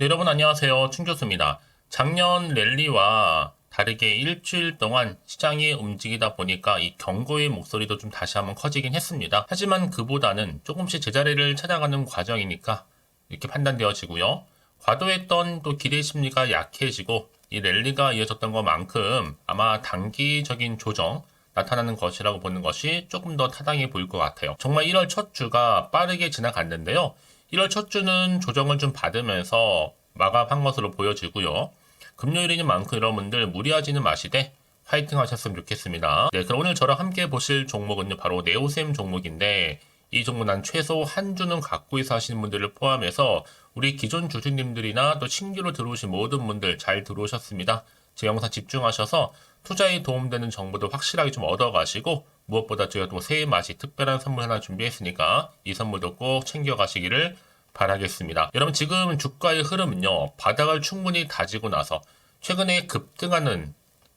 네, 여러분 안녕하세요. 충교수입니다. 작년 랠리와 다르게 일주일 동안 시장이 움직이다 보니까 이 경고의 목소리도 좀 다시 한번 커지긴 했습니다. 하지만 그보다는 조금씩 제자리를 찾아가는 과정이니까 이렇게 판단되어지고요. 과도했던 또 기대 심리가 약해지고 이 랠리가 이어졌던 것만큼 아마 단기적인 조정 나타나는 것이라고 보는 것이 조금 더 타당해 보일 것 같아요. 정말 1월 첫 주가 빠르게 지나갔는데요. 1월 첫 주는 조정을 좀 받으면서 마감한 것으로 보여지고요. 금요일이니 많고 여러분들 무리하지는 마시되 화이팅 하셨으면 좋겠습니다. 네, 그럼 오늘 저랑 함께 보실 종목은요, 바로 네오셈 종목인데, 이 종목 난 최소 한 주는 갖고 있어 하시는 분들을 포함해서 우리 기존 주주님들이나 또 신규로 들어오신 모든 분들 잘 들어오셨습니다. 제 영상 집중하셔서 투자에 도움되는 정보도 확실하게 좀 얻어가시고 무엇보다 저희가 또 새해 맞이 특별한 선물 하나 준비했으니까 이 선물도 꼭 챙겨가시기를 바라겠습니다. 여러분 지금 주가의 흐름은요 바닥을 충분히 다지고 나서 최근에 급등하는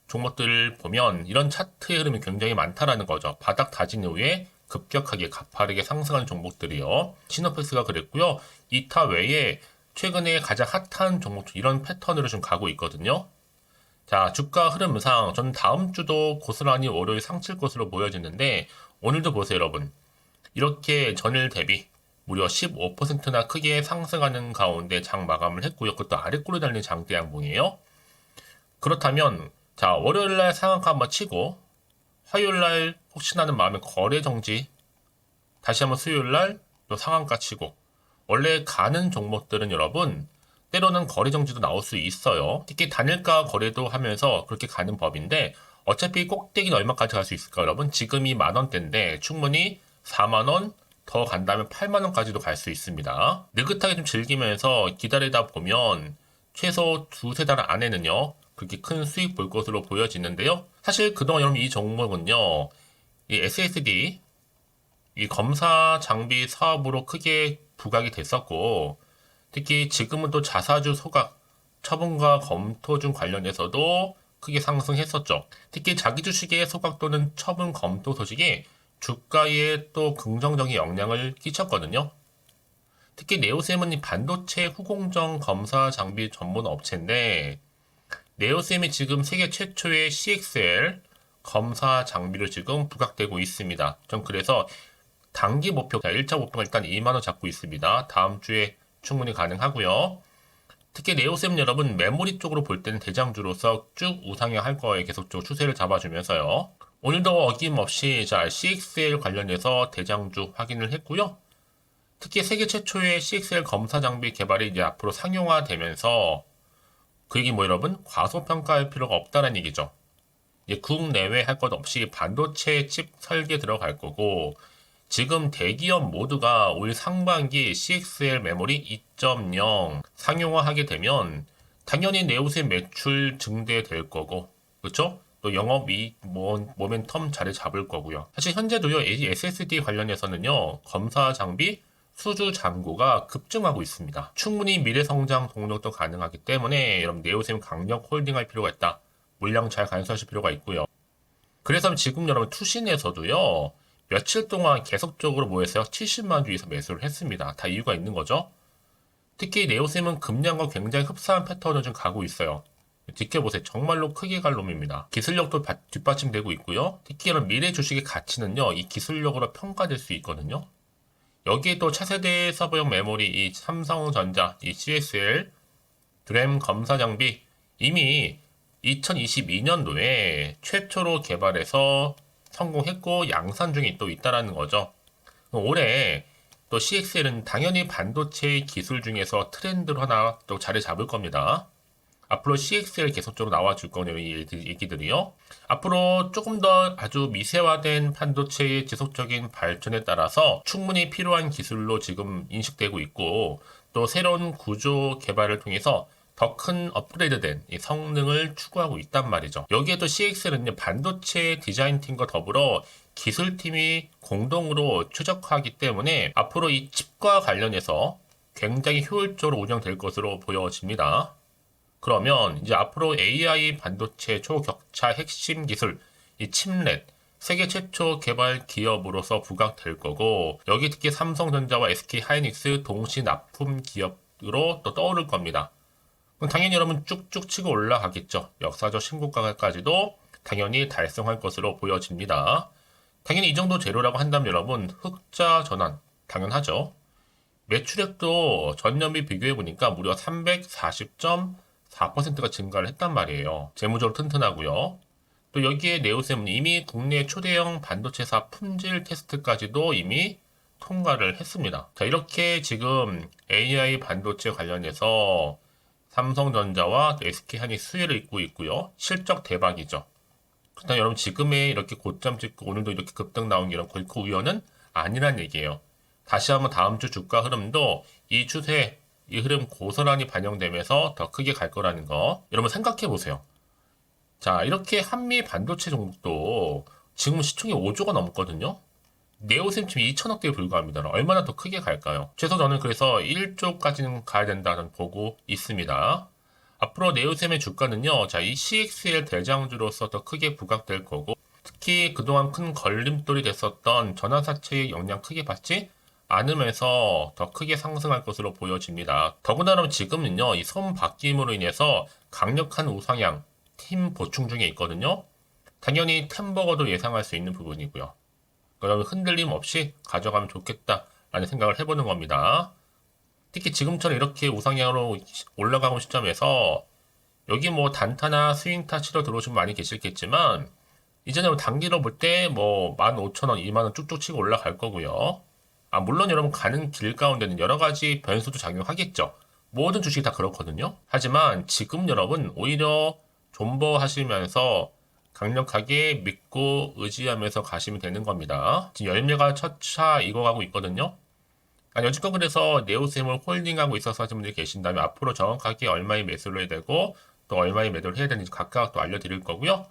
종목들을 보면 이런 차트의 흐름이 굉장히 많다라는 거죠. 바닥 다진 이후에 급격하게 가파르게 상승하는 종목들이요. 시노펙스가 그랬고요. 이타 외에 최근에 가장 핫한 종목 이런 패턴으로 좀 가고 있거든요. 자, 주가 흐름상 저는 다음 주도 고스란히 월요일 상칠 것으로 보여지는데 오늘도 보세요, 여러분. 이렇게 전일 대비 무려 15%나 크게 상승하는 가운데 장 마감을 했고요. 그것도 아래꼬리 달린 장대 양봉이에요. 그렇다면 자, 월요일 날 상한가 한번 치고 화요일 날 혹시나 하는 마음에 거래 정지 다시 한번 수요일 날 또 상한가 치고 원래 가는 종목들은 여러분 때로는 거래 정지도 나올 수 있어요. 특히 단일가 거래도 하면서 그렇게 가는 법인데 어차피 꼭대기는 얼마까지 갈 수 있을까 여러분? 지금이 만 원대인데 충분히 4만 원 더 간다면 8만 원까지도 갈 수 있습니다. 느긋하게 좀 즐기면서 기다리다 보면 최소 두세 달 안에는요. 그렇게 큰 수익 볼 것으로 보여지는데요. 사실 그동안 여러분 이 종목은요. 이 SSD 이 검사 장비 사업으로 크게 부각이 됐었고 특히 지금은 또 자사주 소각 처분과 검토 중 관련해서도 크게 상승했었죠. 특히 자기 주식의 소각 또는 처분 검토 소식이 주가에 또 긍정적인 영향을 끼쳤거든요. 특히 네오셈은 이 반도체 후공정 검사 장비 전문 업체인데 네오셈이 지금 세계 최초의 CXL 검사 장비를 지금 부각되고 있습니다. 전 그래서 단기 목표, 자, 1차 목표가 일단 2만원 잡고 있습니다. 다음 주에 충분히 가능하고요. 특히 네오셈 여러분 메모리 쪽으로 볼 때는 대장주로서 쭉 우상향할 거에 계속적으로 추세를 잡아주면서요. 오늘도 어김없이 자 CXL 관련해서 대장주 확인을 했고요. 특히 세계 최초의 CXL 검사 장비 개발이 이제 앞으로 상용화되면서 그 얘기 뭐 여러분 과소평가할 필요가 없다는 얘기죠. 이제 국내외 할 것 없이 반도체 칩 설계 들어갈 거고 지금 대기업 모두가 올 상반기 CXL 메모리 2.0 상용화하게 되면 당연히 네오셈 매출 증대될 거고 그렇죠? 또 영업이익 모멘텀 자리 잡을 거고요. 사실 현재도요 SSD 관련해서는요 검사 장비 수주 잔고가 급증하고 있습니다. 충분히 미래 성장 동력도 가능하기 때문에 여러분 네오셈 강력 홀딩할 필요가 있다. 물량 잘 간수하실 필요가 있고요. 그래서 지금 여러분 투신에서도요 며칠 동안 계속적으로 모여서 70만 주 이상 매수를 했습니다. 다 이유가 있는 거죠. 특히 네오셈은 금량과 굉장히 흡사한 패턴을 좀 가고 있어요. 지켜보세요. 정말로 크게 갈 놈입니다. 기술력도 뒷받침되고 있고요. 특히 이런 미래 주식의 가치는요, 이 기술력으로 평가될 수 있거든요. 여기에 또 차세대 서버용 메모리, 이 삼성전자, 이 CSL, 드램 검사 장비, 이미 2022년도에 최초로 개발해서 성공했고 양산 중에 또 있다라는 거죠. 올해 또 CXL은 당연히 반도체 기술 중에서 트렌드로 하나 또 자리 잡을 겁니다. 앞으로 CXL 계속적으로 나와줄 이 얘기들이요. 앞으로 조금 더 아주 미세화된 반도체의 지속적인 발전에 따라서 충분히 필요한 기술로 지금 인식되고 있고, 또 새로운 구조 개발을 통해서 더 큰 업그레이드된 성능을 추구하고 있단 말이죠. 여기에 또 CXL은 반도체 디자인팀과 더불어 기술팀이 공동으로 최적화하기 때문에 앞으로 이 칩과 관련해서 굉장히 효율적으로 운영될 것으로 보여집니다. 그러면 이제 앞으로 AI 반도체 초격차 핵심 기술, 이 칩넷, 세계 최초 개발 기업으로서 부각될 거고, 여기 특히 삼성전자와 SK 하이닉스 동시 납품 기업 가격으로 또 떠오를 겁니다. 그럼 당연히 여러분 쭉쭉 치고 올라가겠죠. 역사적 신고가까지도 당연히 달성할 것으로 보여집니다. 당연히 이 정도 재료라고 한다면 여러분 흑자 전환 당연하죠. 매출액도 전년비 비교해 보니까 무려 340.4%가 증가를 했단 말이에요. 재무적으로 튼튼하고요. 또 여기에 네오셈은 이미 국내 초대형 반도체사 품질 테스트까지도 이미 통과를 했습니다. 자, 이렇게 지금 AI 반도체 관련해서 삼성전자와 SK한이 수혜를 잇고 있고요. 실적 대박이죠. 그렇다면 여러분 지금의 이렇게 고점 찍고 오늘도 이렇게 급등 나온 게 이런 골프 우연은 아니란 얘기예요. 다시 한번 다음 주 주가 흐름도 이 추세, 이 흐름 고스란히 반영되면서 더 크게 갈 거라는 거 여러분 생각해 보세요. 자, 이렇게 한미 반도체 종목도 지금 시총이 5조가 넘거든요. 네오셈 지금 2천억대에 불과합니다. 얼마나 더 크게 갈까요? 최소 저는 그래서 1조까지는 가야 된다는 보고 있습니다. 앞으로 네오셈의 주가는요, 자, 이 CXL 대장주로서 더 크게 부각될 거고, 특히 그동안 큰 걸림돌이 됐었던 전환사채의 영향 크게 받지 않으면서 더 크게 상승할 것으로 보여집니다. 더군다나 지금은요, 이 손 바뀜으로 인해서 강력한 우상향, 팀 보충 중에 있거든요. 당연히 템버거도 예상할 수 있는 부분이고요. 여러분 흔들림 없이 가져가면 좋겠다라는 생각을 해보는 겁니다. 특히 지금처럼 이렇게 우상향으로 올라가고 시점에서 여기 뭐 단타나 스윙타 치러 들어오신 분 많이 계실겠지만 이제는 단기로 볼 때 뭐 15,000원, 2만원 쭉쭉 치고 올라갈 거고요. 아, 물론 여러분 가는 길 가운데는 여러 가지 변수도 작용하겠죠. 모든 주식이 다 그렇거든요. 하지만 지금 여러분 오히려 존버 하시면서 강력하게 믿고 의지하면서 가시면 되는 겁니다. 지금 열매가 첫차 익어가고 있거든요. 아니, 여지껏 그래서 네오셈을 홀딩하고 있어서 하시는 분들이 계신다면 앞으로 정확하게 얼마의 매수를 해야 되고 또 얼마의 매도를 해야 되는지 각각 또 알려드릴 거고요.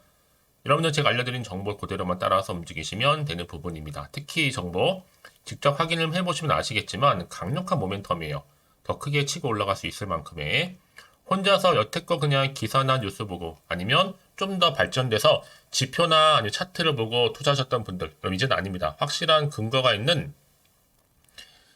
여러분들 제가 알려드린 정보 그대로만 따라서 움직이시면 되는 부분입니다. 특히 이 정보 직접 확인을 해보시면 아시겠지만 강력한 모멘텀이에요. 더 크게 치고 올라갈 수 있을 만큼의 혼자서 여태껏 그냥 기사나 뉴스 보고 아니면 좀 더 발전돼서 지표나 아니면 차트를 보고 투자하셨던 분들 그럼 이제는 아닙니다. 확실한 근거가 있는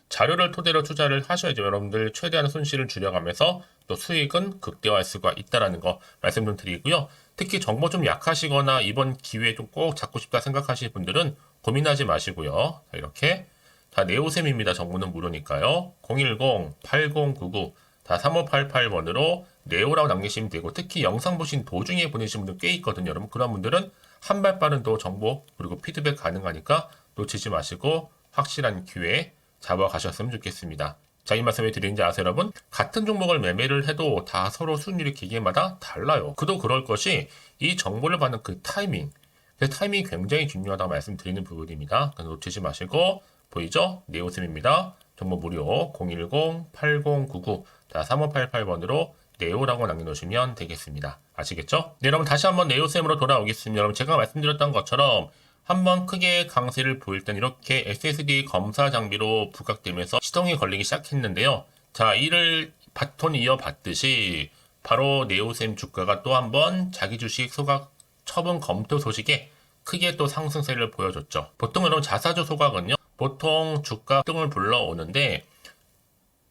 자료를 토대로 투자를 하셔야죠. 여러분들 최대한 손실을 줄여가면서 또 수익은 극대화할 수가 있다라는 거 말씀 좀 드리고요. 특히 정보 좀 약하시거나 이번 기회에 좀 꼭 잡고 싶다 생각하시는 분들은 고민하지 마시고요. 자, 이렇게 다 네오셈입니다. 정보는 무료니까요. 010-8099 다 3588번으로 네오라고 남기시면 되고 특히 영상 보신 도중에 보내신 분들 꽤 있거든요. 여러분 그런 분들은 한 발 빠른 또 정보 그리고 피드백 가능하니까 놓치지 마시고 확실한 기회 잡아가셨으면 좋겠습니다. 자, 이 말씀을 드리는지 아세요, 여러분? 같은 종목을 매매를 해도 다 서로 수익률이 기계마다 달라요. 그도 그럴 것이 이 정보를 받는 그 타이밍, 그 타이밍이 굉장히 중요하다고 말씀드리는 부분입니다. 그래서 놓치지 마시고 보이죠? 네오셈입니다. 정보 무료 010-8099 자, 3588번으로 네오라고 남겨놓으시면 되겠습니다. 아시겠죠? 네, 여러분 다시 한번 네오셈으로 돌아오겠습니다. 여러분 제가 말씀드렸던 것처럼 한번 크게 강세를 보일 땐 이렇게 SSD 검사 장비로 부각되면서 시동이 걸리기 시작했는데요. 자, 이를 바톤 이어받듯이 바로 네오셈 주가가 또 한번 자기 주식 소각 처분 검토 소식에 크게 또 상승세를 보여줬죠. 보통 여러분 자사주 소각은요. 보통 주가 등을 불러오는데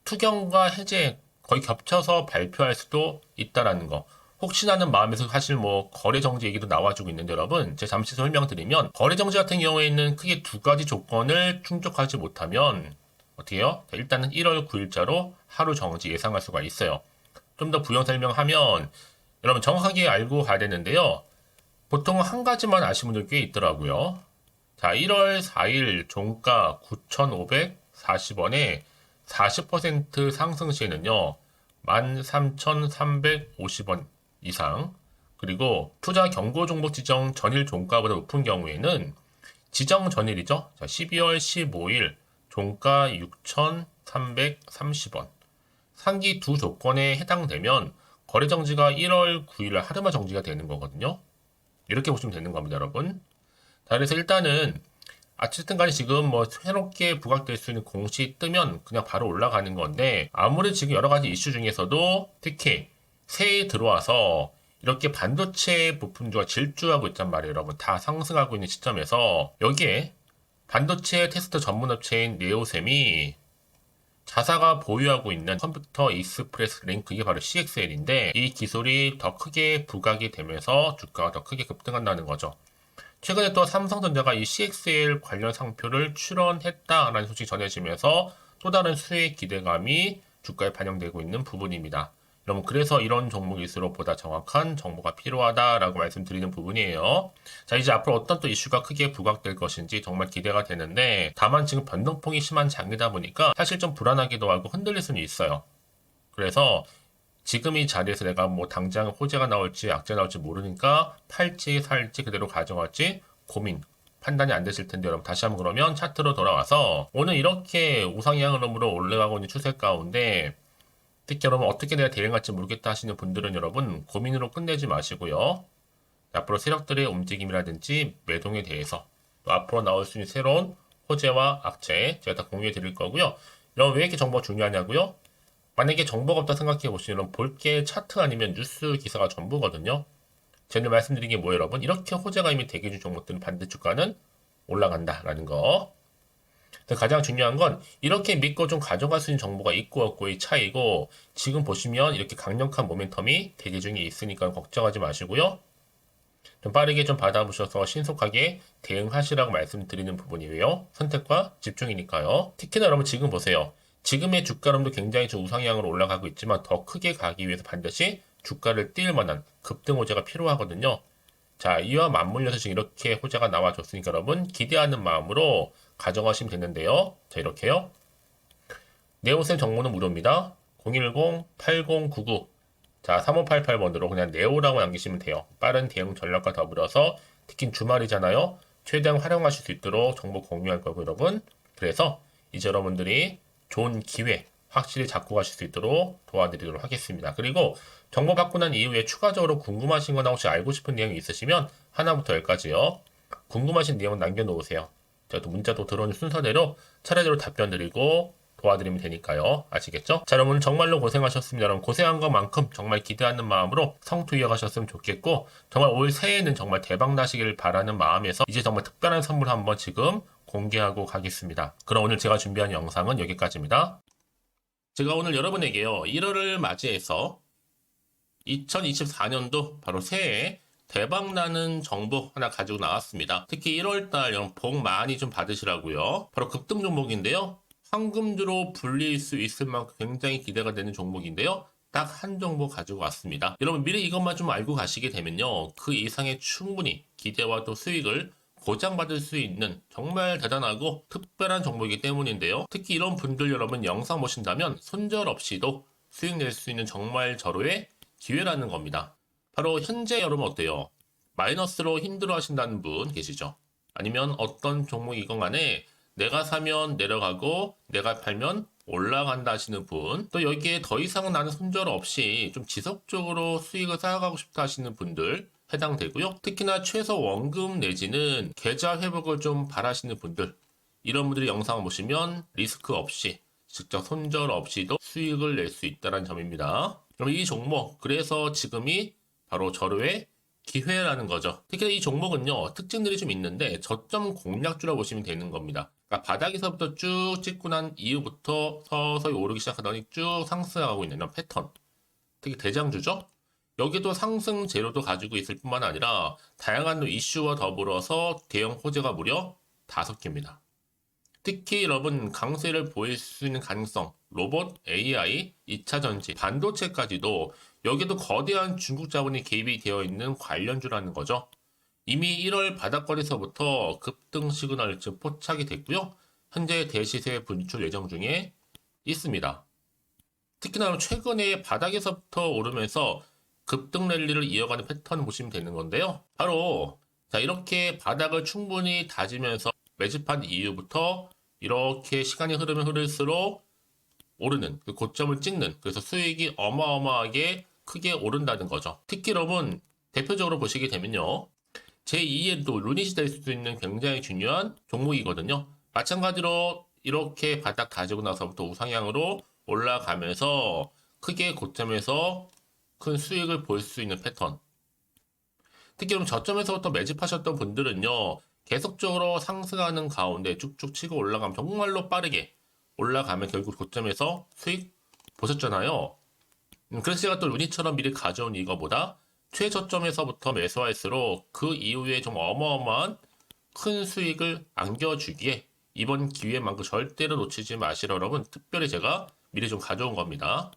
투경과 해제 거의 겹쳐서 발표할 수도 있다라는 거. 혹시나는 마음에서 사실 뭐 거래 정지 얘기도 나와주고 있는데 여러분 제가 잠시 설명드리면 거래 정지 같은 경우에는 크게 두 가지 조건을 충족하지 못하면 어떻게 해요? 일단은 1월 9일자로 하루 정지 예상할 수가 있어요. 좀 더 부연 설명하면 여러분 정확하게 알고 가야 되는데요. 보통 한 가지만 아시는 분들 꽤 있더라고요. 자, 1월 4일 종가 9,540원에 40% 상승 시에는요. 13,350원 이상 그리고 투자 경고 종목 지정 전일 종가보다 높은 경우에는 지정 전일이죠. 자, 12월 15일 종가 6,330원. 상기 두 조건에 해당되면 거래 정지가 1월 9일 하루만 정지가 되는 거거든요. 이렇게 보시면 되는 겁니다, 여러분. 자, 그래서 일단은 어쨌든 간에 지금 뭐 새롭게 부각될 수 있는 공시 뜨면 그냥 바로 올라가는 건데 아무리 지금 여러 가지 이슈 중에서도 특히 새해 들어와서 이렇게 반도체 부품주가 질주하고 있단 말이에요, 여러분. 다 상승하고 있는 시점에서 여기에 반도체 테스트 전문 업체인 네오셈이 자사가 보유하고 있는 컴퓨터 익스프레스 링크 이게 바로 CXL인데 이 기술이 더 크게 부각이 되면서 주가가 더 크게 급등한다는 거죠. 최근에 또 삼성전자가 이 CXL 관련 상표를 출원했다라는 소식이 전해지면서 또 다른 수혜 기대감이 주가에 반영되고 있는 부분입니다. 여러분 그래서 이런 종목일수록 보다 정확한 정보가 필요하다라고 말씀드리는 부분이에요. 자 이제 앞으로 어떤 또 이슈가 크게 부각될 것인지 정말 기대가 되는데 다만 지금 변동폭이 심한 장이다 보니까 사실 좀 불안하기도 하고 흔들릴 수는 있어요. 그래서 지금 이 자리에서 내가 뭐 당장 호재가 나올지 악재 나올지 모르니까 팔지 살지 그대로 가져갈지 고민 판단이 안 되실 텐데 여러분 다시 한번 그러면 차트로 돌아와서 오늘 이렇게 우상향 흐름으로 올라가고 있는 추세 가운데 특히 여러분 어떻게 내가 대응할지 모르겠다 하시는 분들은 여러분 고민으로 끝내지 마시고요. 앞으로 세력들의 움직임이라든지 매동에 대해서 또 앞으로 나올 수 있는 새로운 호재와 악재 제가 다 공유해 드릴 거고요. 여러분 왜 이렇게 정보가 중요하냐고요? 만약에 정보가 없다 생각해 보시면 볼게 차트 아니면 뉴스 기사가 전부거든요. 제가 말씀드린 게 뭐예요, 여러분? 이렇게 호재가 이미 대기 중 종목들은 반대 주가는 올라간다라는 거. 가장 중요한 건 이렇게 믿고 좀 가져갈 수 있는 정보가 있고 없고의 차이고 지금 보시면 이렇게 강력한 모멘텀이 대기 중에 있으니까 걱정하지 마시고요. 좀 빠르게 좀 받아보셔서 신속하게 대응하시라고 말씀드리는 부분이에요. 선택과 집중이니까요. 특히나 여러분 지금 보세요. 지금의 주가름도 굉장히 좀 우상향으로 올라가고 있지만 더 크게 가기 위해서 반드시 주가를 뛸 만한 급등 호재가 필요하거든요. 자, 이와 맞물려서 지금 이렇게 호재가 나와줬으니까 여러분 기대하는 마음으로 가져가시면 되는데요. 자, 이렇게요. 네오센 정보는 무료입니다. 010-8099 자, 3588번으로 그냥 네오라고 남기시면 돼요. 빠른 대응 전략과 더불어서 특히 주말이잖아요. 최대한 활용하실 수 있도록 정보 공유할 거고 여러분. 그래서 이제 여러분들이 좋은 기회 확실히 잡고 가실 수 있도록 도와드리도록 하겠습니다. 그리고 정보 받고 난 이후에 추가적으로 궁금하신 거나 혹시 알고 싶은 내용이 있으시면 하나부터 열까지요. 궁금하신 내용 남겨놓으세요. 또 문자도 들어오는 순서대로 차례대로 답변 드리고 도와드리면 되니까요. 아시겠죠? 자, 여러분 정말로 고생하셨습니다. 여러분 고생한 것만큼 정말 기대하는 마음으로 성투 이어가셨으면 좋겠고 정말 올 새해에는 정말 대박 나시기를 바라는 마음에서 이제 정말 특별한 선물 한번 지금 공개하고 가겠습니다. 그럼 오늘 제가 준비한 영상은 여기까지입니다. 제가 오늘 여러분에게요. 1월을 맞이해서 2024년도 바로 새해 대박 나는 정보 하나 가지고 나왔습니다. 특히 1월달 여러분 복 많이 좀 받으시라고요. 바로 급등 종목인데요. 황금주로 불릴 수 있을 만큼 굉장히 기대가 되는 종목인데요. 딱 한 종목 가지고 왔습니다. 여러분 미리 이것만 좀 알고 가시게 되면요. 그 이상의 충분히 기대와 또 수익을 보장받을 수 있는 정말 대단하고 특별한 종목이기 때문인데요. 특히 이런 분들 여러분 영상 보신다면 손절 없이도 수익 낼 수 있는 정말 절호의 기회라는 겁니다. 바로 현재 여러분 어때요? 마이너스로 힘들어 하신다는 분 계시죠? 아니면 어떤 종목이건 간에 내가 사면 내려가고 내가 팔면 올라간다 하시는 분, 또 여기에 더 이상 나는 손절 없이 좀 지속적으로 수익을 쌓아가고 싶다 하시는 분들 해당되고요. 특히나 최소 원금 내지는 계좌 회복을 좀 바라시는 분들, 이런 분들이 영상을 보시면 리스크 없이 직접 손절 없이도 수익을 낼 수 있다는 점입니다. 그럼 이 종목, 그래서 지금이 바로 절호의 기회라는 거죠. 특히 이 종목은요, 특징들이 좀 있는데 저점 공략주라 보시면 되는 겁니다. 그러니까 바닥에서부터 쭉 찍고 난 이후부터 서서히 오르기 시작하더니 쭉 상승하고 있는 이런 패턴. 특히 대장주죠? 여기도 상승 재료도 가지고 있을 뿐만 아니라 다양한 이슈와 더불어서 대형 호재가 무려 다섯 개입니다. 특히 여러분 강세를 보일 수 있는 가능성, 로봇, AI, 2차 전지, 반도체까지도 여기도 거대한 중국 자본이 개입이 되어 있는 관련주라는 거죠. 이미 1월 바닥거리서부터 급등 시그널 즉 포착이 됐고요. 현재 대시세 분출 예정 중에 있습니다. 특히나 최근에 바닥에서부터 오르면서 급등 랠리를 이어가는 패턴을 보시면 되는 건데요. 바로 자 이렇게 바닥을 충분히 다지면서 매집한 이후부터 이렇게 시간이 흐르면 흐를수록 오르는 그 고점을 찍는 그래서 수익이 어마어마하게 크게 오른다는 거죠. 여러분 대표적으로 보시게 되면요. 제2의 또 루닛이 될수 있는 굉장히 중요한 종목이거든요. 마찬가지로 이렇게 바닥 다지고 나서부터 우상향으로 올라가면서 크게 고점에서 큰 수익을 볼 수 있는 패턴. 특히 그럼 저점에서부터 매집하셨던 분들은요, 계속적으로 상승하는 가운데 쭉쭉 치고 올라가면 정말로 빠르게 올라가면 결국 고점에서 수익 보셨잖아요. 음, 그래서 제가 또 루니처럼 미리 가져온 이거보다 최저점에서부터 매수할수록 그 이후에 좀 어마어마한 큰 수익을 안겨주기에 이번 기회만큼 절대로 놓치지 마시라 여러분 특별히 제가 미리 좀 가져온 겁니다.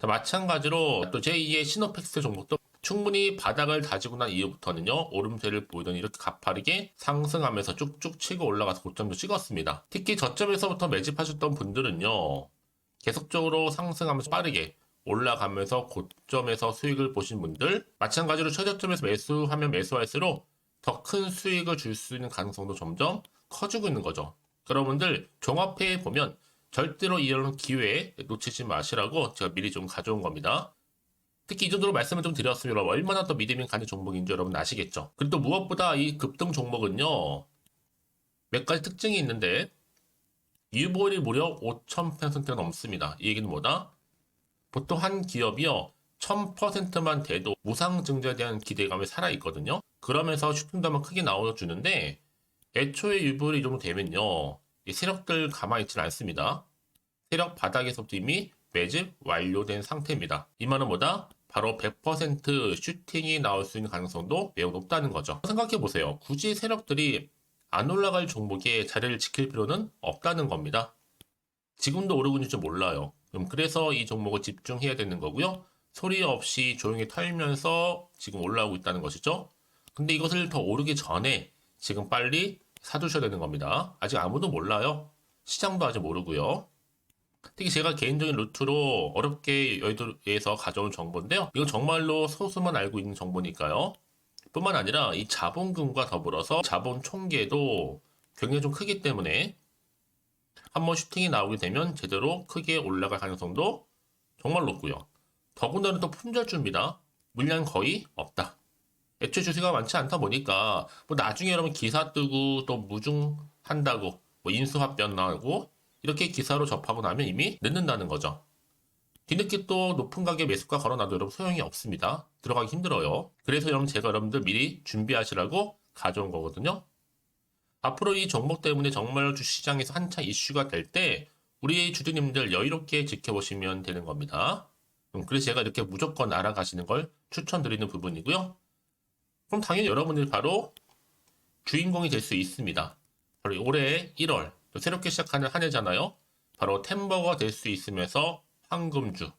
자, 마찬가지로 또 제2의 시노팩스 종목도 충분히 바닥을 다지고 난 이후부터는요 오름세를 보이더니 이렇게 가파르게 상승하면서 쭉쭉 치고 올라가서 고점도 찍었습니다. 특히 저점에서부터 매집하셨던 분들은요 계속적으로 상승하면서 빠르게 올라가면서 고점에서 수익을 보신 분들 마찬가지로 최저점에서 매수하면 매수할수록 더 큰 수익을 줄 수 있는 가능성도 점점 커지고 있는 거죠. 여러분들 종합해 보면 절대로 이런 기회에 놓치지 마시라고 제가 미리 좀 가져온 겁니다. 특히 이 정도로 말씀을 좀 드렸으면 얼마나 더 믿음이 가는 종목인지 여러분 아시겠죠? 그리고 또 무엇보다 이 급등 종목은요 몇 가지 특징이 있는데 유보율이 무려 5,000%가 넘습니다. 이 얘기는 뭐다? 보통 한 기업이요 1000%만 돼도 무상 증자에 대한 기대감이 살아있거든요. 그러면서 슈팅도 크게 나와주는데 애초에 유보율이 이 정도 되면요 이 세력들 가만히 있지는 않습니다. 세력 바닥에서부터 이미 매집 완료된 상태입니다. 이 말은 뭐다? 바로 100% 슈팅이 나올 수 있는 가능성도 매우 높다는 거죠. 생각해 보세요. 굳이 세력들이 안 올라갈 종목에 자리를 지킬 필요는 없다는 겁니다. 지금도 오르고 있는지 몰라요. 그럼 그래서 이 종목을 집중해야 되는 거고요. 소리 없이 조용히 털면서 지금 올라오고 있다는 것이죠. 근데 이것을 더 오르기 전에 지금 빨리 사두셔야 되는 겁니다. 아직 아무도 몰라요. 시장도 아직 모르고요. 특히 제가 개인적인 루트로 어렵게 여의도에서 가져온 정보인데요. 이건 정말로 소수만 알고 있는 정보니까요. 뿐만 아니라 이 자본금과 더불어서 자본 총계도 굉장히 좀 크기 때문에 한번 슈팅이 나오게 되면 제대로 크게 올라갈 가능성도 정말 높고요. 더군다나 또 품절주입니다. 물량 거의 없다. 애초에 주식가 많지 않다 보니까 뭐 나중에 여러분 기사 뜨고 또 무중한다고 뭐 인수합병 나고 이렇게 기사로 접하고 나면 이미 늦는다는 거죠. 뒤늦게 또 높은 가격 매수가 걸어놔도 여러분 소용이 없습니다. 들어가기 힘들어요. 그래서 여러분 제가 여러분들 미리 준비하시라고 가져온 거거든요. 앞으로 이 종목 때문에 정말 주시장에서 한차 이슈가 될 때 우리 주주님들 여유롭게 지켜보시면 되는 겁니다. 음, 그래서 제가 이렇게 무조건 알아가시는 걸 추천드리는 부분이고요. 그럼 당연히 여러분들이 바로 주인공이 될 수 있습니다. 바로 올해 1월 또 새롭게 시작하는 한 해잖아요. 바로 템버가 될 수 있으면서 황금주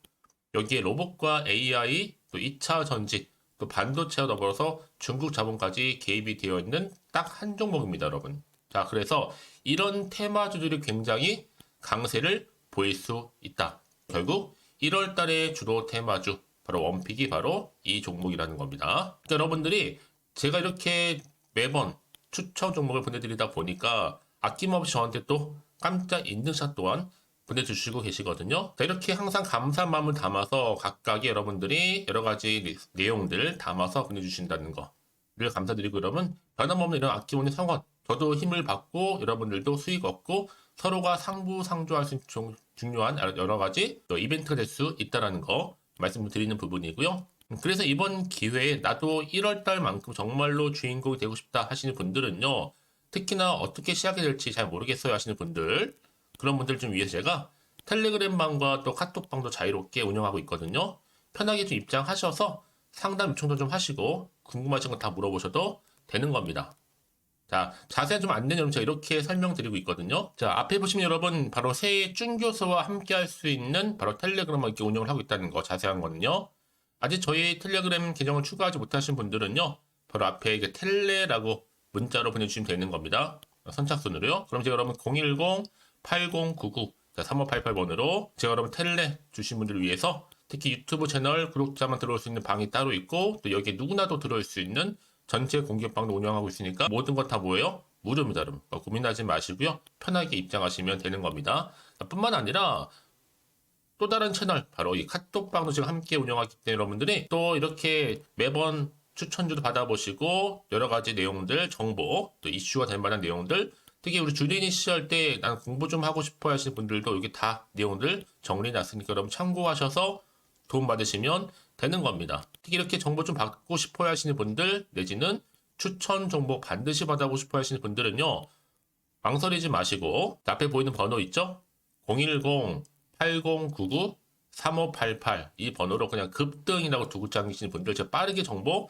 여기에 로봇과 AI 또 2차 전직 또 반도체와 더불어서 중국 자본까지 개입이 되어 있는 딱 한 종목입니다, 여러분. 자, 그래서 이런 테마주들이 굉장히 강세를 보일 수 있다. 결국 1월 달에 주로 테마주 바로 원픽이 바로 이 종목이라는 겁니다. 그러니까 여러분들이 제가 이렇게 매번 추천 종목을 보내드리다 보니까 아낌없이 저한테 또 깜짝 인증샷 또한 보내주시고 계시거든요. 자, 이렇게 항상 감사한 마음을 담아서 각각의 여러분들이 여러 가지 내용들 담아서 보내주신다는 거를 감사드리고 여러분 변함없는 이런 아낌없는 성원 저도 힘을 받고 여러분들도 수익 얻고 서로가 상부상조할 수 있는 중요한 여러 가지 이벤트가 될 수 있다는 거 말씀드리는 부분이고요. 그래서 이번 기회에 나도 1월 달만큼 정말로 주인공이 되고 싶다 하시는 분들은요. 특히나 어떻게 시작이 될지 잘 모르겠어요 하시는 분들 그런 분들 좀 위해서 제가 텔레그램 방과 또 카톡방도 자유롭게 운영하고 있거든요. 편하게 좀 입장하셔서 상담 요청도 좀 하시고 궁금하신 거 다 물어보셔도 되는 겁니다. 자, 자세한 좀 안내는 여러분 제가 이렇게 설명드리고 있거든요. 자, 앞에 보시면 여러분 바로 새해 쭌교수와 함께 할 수 있는 바로 텔레그램을 이렇게 운영을 하고 있다는 거 자세한 거는요. 아직 저희 텔레그램 계정을 추가하지 못하신 분들은요. 바로 앞에 이게 텔레라고 문자로 보내주시면 되는 겁니다. 선착순으로요. 그럼 제가 여러분 010-8099 3588번으로 제가 여러분 텔레 주신 분들을 위해서 특히 유튜브 채널 구독자만 들어올 수 있는 방이 따로 있고 또 여기에 누구나도 들어올 수 있는 전체 공개방도 운영하고 있으니까 모든 것다 뭐예요? 무료입니다, 여러분. 고민하지 마시고요. 편하게 입장하시면 되는 겁니다. 뿐만 아니라 또 다른 채널, 바로 이 카톡방도 지금 함께 운영하기 때문에 여러분들이 또 이렇게 매번 추천주도 받아보시고 여러 가지 내용들, 정보, 또 이슈가 될 만한 내용들, 특히 우리 주린이 시절 때 난 공부 좀 하고 싶어 하시는 분들도 여기 다 내용들 정리해 놨으니까 여러분 참고하셔서 도움 받으시면 되는 겁니다. 특히 이렇게 정보 좀 받고 싶어 하시는 분들 내지는 추천 정보 반드시 받아보고 싶어 하시는 분들은요. 망설이지 마시고 앞에 보이는 번호 있죠? 010-8099-3588 이 번호로 그냥 급등이라고 두고 다니시는 분들 제가 빠르게 정보